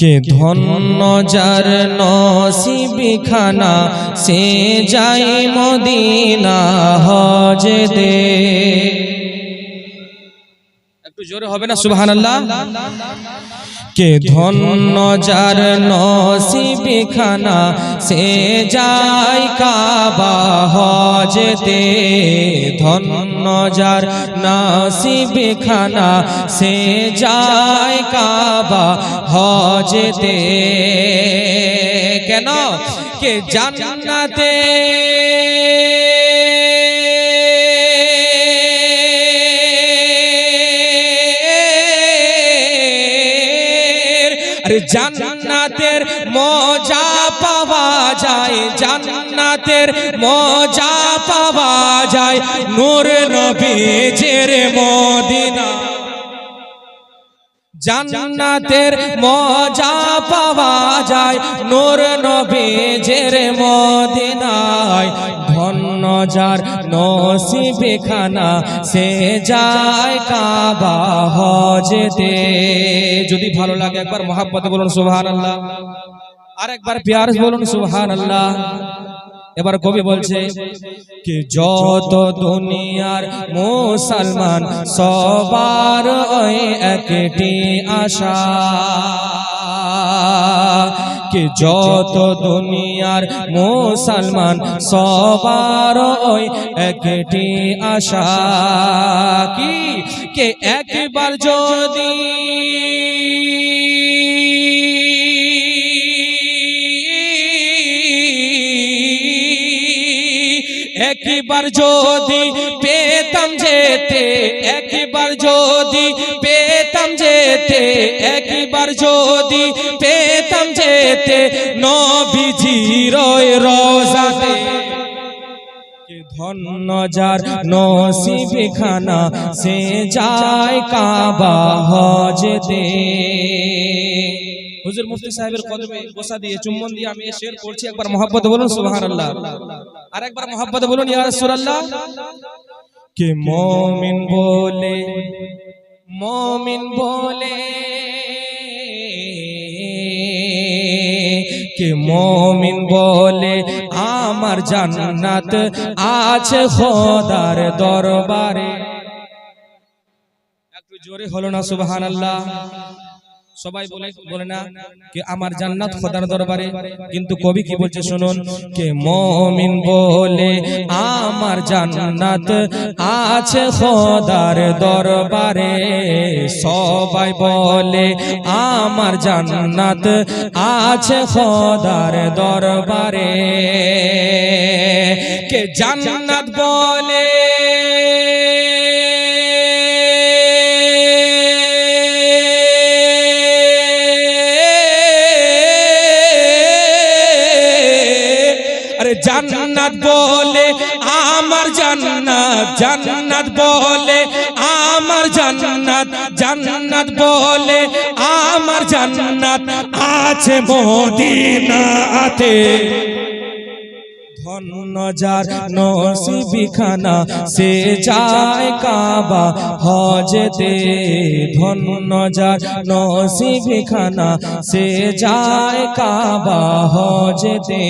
কে ধন্য যার নসিবিখানা, সে যাই মদিনা হজে দে একটু জোরে হবে না, সুবহানাল্লাহ? কে ধন্য যার নসিবিখানা, সে যাই কাবা হজেতে। ধন্য যার নসিবিখানা, সে যাই কাবা হজেতে কেন? কে জান্নাতে? জান্নাতের মজা পাওয়া যায়, জান্নাতের মজা পাওয়া যায়। নূর নবীজের মদিনা। জান্নাতের মজা পাওয়া যায়। নূর নবীজের মদিনায় ধন্য যার নসিবে খানা, সে যায় কাবা হজেতে। যদি ভালো লাগে একবার মহাব্বতে বলুন সুবহানাল্লাহ। আর একবার পিয়ার বলুন সুবহানাল্লাহ। এবার কবি বলছে কি যত দুনিয়ার মুসলমান সবার ওই একটি আশা। কি যত দুনিয়ার মুসলমান সবার ওই একটি আশা। কি? কে একবার যদি একবার যদি পেতাম যেতে, একবার যদি পেতাম যেতে, একবার যদি পেতাম যেতে নবীজির রোজাতে। ধন্য যার নসিব খানা সে যায় কাবা হজতে। হুজুর মুফতি সাহেবের কদমে বসা দিয়ে চুম্বন দিয়ে আমি শের করছি একবার মহব্বত বলুন সুবহানাল্লাহ। আর একবার মহব্বত বলুন ইয়া রাসূলুল্লাহ। কে মুমিন বলে মুমিন বলে কে মুমিন বলে আমার জান্নাত আছে খোদার দরবারে। একটু জোরে হলো না সুবহানাল্লাহ। সবাই বলে বলে না যে আমার জান্নাত খোদার দরবারে। কিন্তু কবি কি বলছে শুনুন? কে মমিন বলে আমার জান্নাত আছে খোদার দরবারে। সবাই বলে আমার জান্নাত আছে খোদার দরবারে। কে জান্নাত বলে? জান্নাত বলে আমার জান্নাত জান্নাত বলে আমার জান্নাত জান্নাত বলে আমার জান্নাত আছে মদিনাতে। ধন্য যার নসিবিখানা সে যায় কাবা হজতে। ধন্য যার নসিবিখানা সে যায় কাবা হজতে।